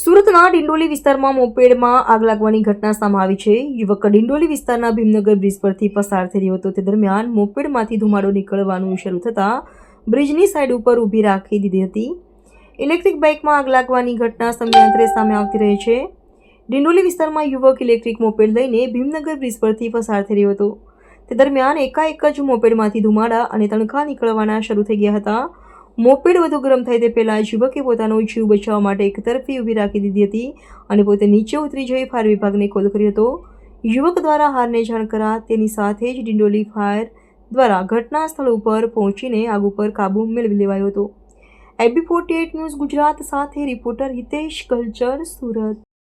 સુરતના ડિંડોલી વિસ્તારમાં મોપેડમાં આગ લાગવાની ઘટના સામે આવી છે. યુવક ડિંડોલી વિસ્તારના ભીમનગર બ્રિજ પરથી પસાર થઈ રહ્યો હતો. તે દરમિયાન મોપેડમાંથી ધુમાડો નીકળવાનું શરૂ થતાં બ્રિજની સાઈડ ઉપર ઊભી રાખી દીધી હતી. ઇલેક્ટ્રિક બાઇકમાં આગ લાગવાની ઘટના સમયાંતરે સામે આવતી રહે છે. ડિંડોલી વિસ્તારમાં યુવક ઇલેક્ટ્રિક મોપેડ લઈને ભીમનગર બ્રિજ પરથી પસાર થઈ રહ્યો હતો. તે દરમિયાન એકાએક જ મોપેડમાંથી ધુમાડા અને તણખા નીકળવાના શરૂ થઈ ગયા હતા. મોપેડ વધુ ગરમ થાય તે પહેલાં યુવકે પોતાનો જીવ બચાવવા માટે એક તરફી ઊભી રાખી દીધી હતી અને પોતે નીચે ઉતરી જઈ ફાયર વિભાગને કોલ કર્યો હતો. યુવક દ્વારા હારને જાણ કરા તેની સાથે જ ડિંડોલી ફાયર દ્વારા ઘટના સ્થળ ઉપર પહોંચીને આગ ઉપર કાબૂ મેળવી લેવાયો હતો. એબી ફોર્ટી ન્યૂઝ ગુજરાત સાથે રિપોર્ટર હિતેશ કલ્ચર, સુરત.